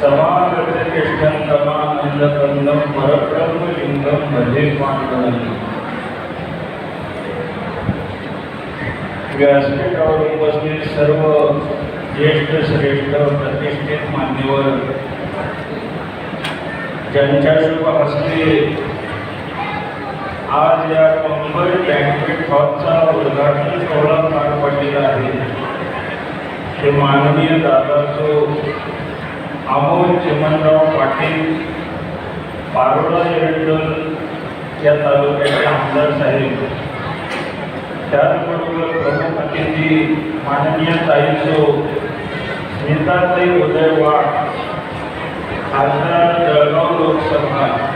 समागतज्येष्ठं तमानन्दकन्दं परब्रह्मलिङ्गं भजे पाण्डवम् व्यासपीठावर उपस्थित सर्व ज्येष्ठ श्रेष्ठ प्रतिष्ठित मान्यवर ज्यांच्या शुभ हस्ते आज या मुंबई बँकेट हॉलचा उद्घाटन सोहळा पार पडलेला आहे. ते माननीय दादाचो अमोल चिमनराव पाटील पारोळा एरंडल या तालुक्याचे आमदार साहेब. त्याचबरोबर प्रमुख अतिथी माननीय ताईचो स्मिताताई उदयवाड खासदार जळगाव लोकसभा.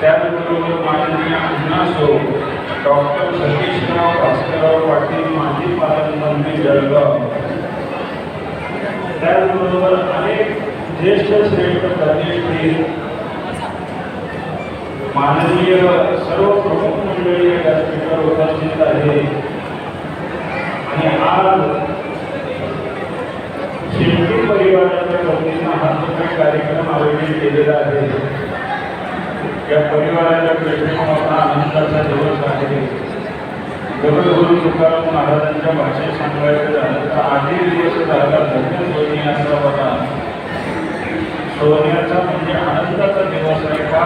त्याचबरोबर माननीय अण्णासो डॉक्टर सतीशराव भास्करराव पाटील माजी पालकमंत्री जळगाव. त्याचबरोबर अनेक ज्येष्ठ श्रेष्ठ प्रतिष्ठित माननीय सर्व प्रमुख मंडळी या व्यासपीठावर उपस्थित आहे आणि आज शिंपी परिवाराच्या वतीनं हा जो काही कार्यक्रम आयोजित केलेला आहे या परिवाराच्या दृष्टीने आनंदाचा दिवस आहे जगद्गुरु तुकाराम महाराजांच्या भाषेत सांगायचं झालं सोनियाचा होता सोन्याचा म्हणजे आनंदाचा दिवस आहे का?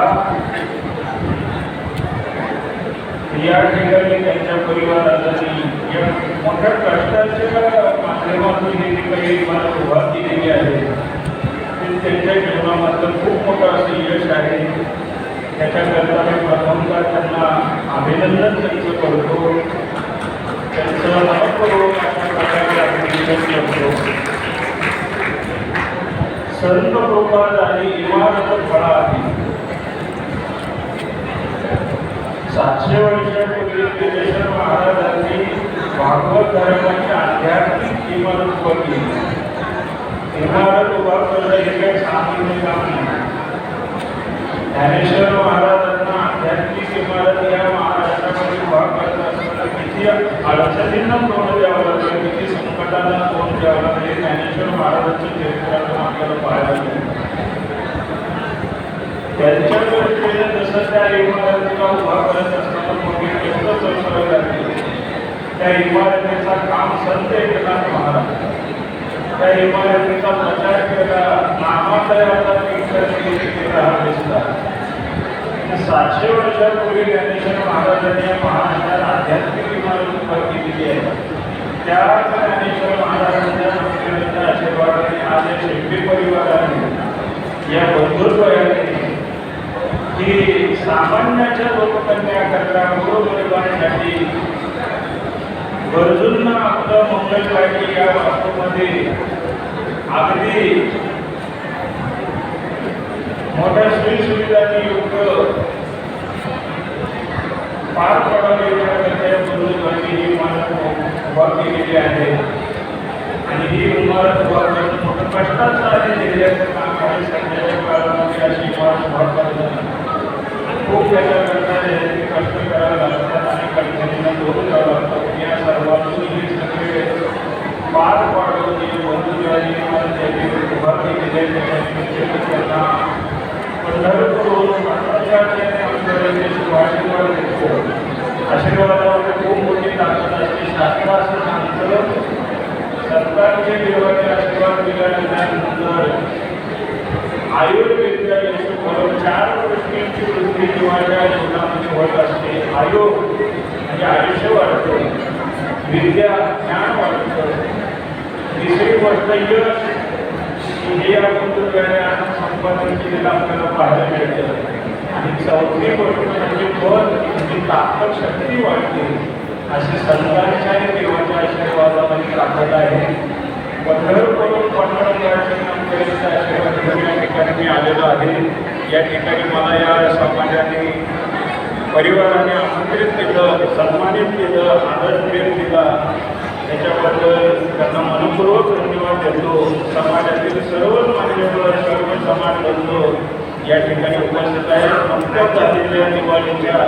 या ठिकाणी त्यांच्या परिवारासाठी या मोठ्या कष्टाच्या माध्यमातून ही जी काही मला उभा केलेली आहे ते त्यांच्या जीवनामधलं खूप मोठं असं यश आहे. त्याच्याकरता मी प्रथमतः त्यांना अभिनंदन त्यांचं करतो. त्यांचं मनपूर्वक अशा प्रकारे अभिनंदन करतो. संत कृपा झाली इमारत खडा आहे. सातशे वर्षापूर्वी ज्ञानेश्वर महाराजांनी भागवत धर्माची आध्यात्मिक इमारत उभारली इमारत उभा करणं हे काही सामान्य काम नाही. ज्ञानेश्वर महाराजांना आध्यात्मिक इमारत या महाराष्ट्रामध्ये उभा करत असताना किती अडचणींना तोंड द्यावं लागलं. संकटांना तोंड द्यावं हे ज्ञानेश्वर महाराजांच्या चरित्रातून आपल्याला पाहायला मिळतं त्यांच्याकडे दृष्टीने जसं त्या इमारतीला उभा करत असताना मोठी कष्ट संसार लागली त्या इमारतीचा काम संत एकनाथ महाराज. त्या इमारतीचा प्रचार केला नामालयाचा केला हा दिसला सातशे वर्षापूर्वी ज्ञानेश्वर महाराजांनी या महाराष्ट्रात आध्यात्मिक इमारत उभा केलेली आहे. त्या ज्ञानेश्वर महाराजांच्या मुख्यमंत्री आशीर्वादाने आज या शिंपी परिवाराने या बंधुत्वाने की सामान्याच्या गोरगरिबांसाठी गरजूंना आपलं मंगल पाहिजे या वास्तूमध्ये अगदी मोठ्या सोयीसुविधांनी युक्त पार पडावे याकरता या बंधुत्वाने ही इमारत उभा केलेली आहे. आणि ही इमारत उभा करणं मोठं कष्टाचं आहे. काळामध्ये अशी इमारत उभा करणं खूप त्याच्याकरता कष्ट करावे लागतात आणि कंपनीला दोन द्यावं लागतात या सर्वांनी हे सगळे पार पाडून जे बंधुत्वाची इमारत ज्यांनी उभा केलेली आहे त्यांना पंढरपूरवरून अठराशे आमच्याकडे आशीर्वाद देतो आशीर्वादावर खूप मोठी ताकद असते शास्त्र असं सांगतं सरकारचे देवाचे आशीर्वाद दिल्यानंतर चार गोष्टींची वृद्धी जीवाच्या जीवनामध्ये होत असते आयोग म्हणजे आयुष्य वाढतो. विद्या ज्ञान वाढतं. तिसरी गोष्ट यश हे आपण संपादन केलेलं आपल्याला पाहायला मिळतं आणि चौथी गोष्ट म्हणजे बल म्हणजे ताकद शक्ती वाढते. अशी संतांच्या देवाच्या आशीर्वादामध्ये ताकद आहे. पंढरपूरून पंढर या ठिकाणी या ठिकाणी मी आलेलो आहे या ठिकाणी मला या समाजाने परिवाराने आमंत्रित केलं सन्मानित केलं आदर दिला त्याच्याबद्दल त्यांना मनपूर्वक धन्यवाद देतो समाजातील सर्वच मान्यवर सर्व समाज बंधू या ठिकाणी उपस्थित आहेत. नुकत्याच झालेल्या दिवाळीच्या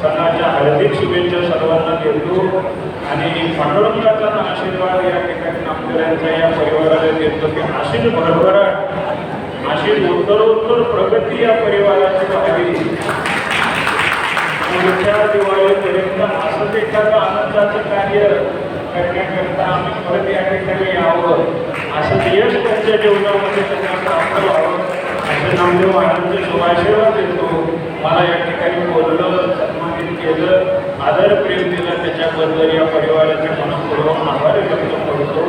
सणाच्या हार्दिक शुभेच्छा सर्वांना देतो. आणि पांडुरंगाचा आशीर्वाद या ठिकाणी नामकऱ्यांचा या परिवाराला देतो की अशीच भरभराट. अशी उत्तरोत्तर प्रगती या परिवाराची व्हावी पुढच्या दिवाळीपर्यंत असंच एखादं आनंदाचं कार्य करण्याकरता आम्ही परत या ठिकाणी यावं. असं यश त्यांच्या जीवनामध्ये त्यांना प्राप्त व्हावं. असं नामदेव महाराजांचे शुभाशीर्वाद देतो. मला या ठिकाणी बोललं केलं आदर प्रेम दिलं त्याच्याबद्दल या परिवाराचे मनपूर्वक आभार व्यक्त करतो.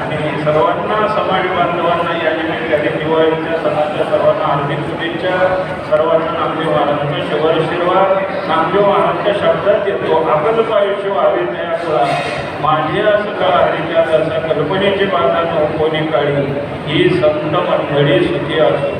आणि सर्वांना समाज बांधवांना या निमित्ताने दिवाळीच्या सणाच्या सर्वांना हार्दिक शुभेच्छा. सर्वांना नामदेव महाराजांचा शुभाशीर्वाद नामदेव महाराजांच्या शब्दात येतो अकल्प आयुष्य व्हावे त्या फळा माझे असं का हरिच्या असं कल्पनेची बाधा कोणी काळी. ही संत मंडळी सुखी असो.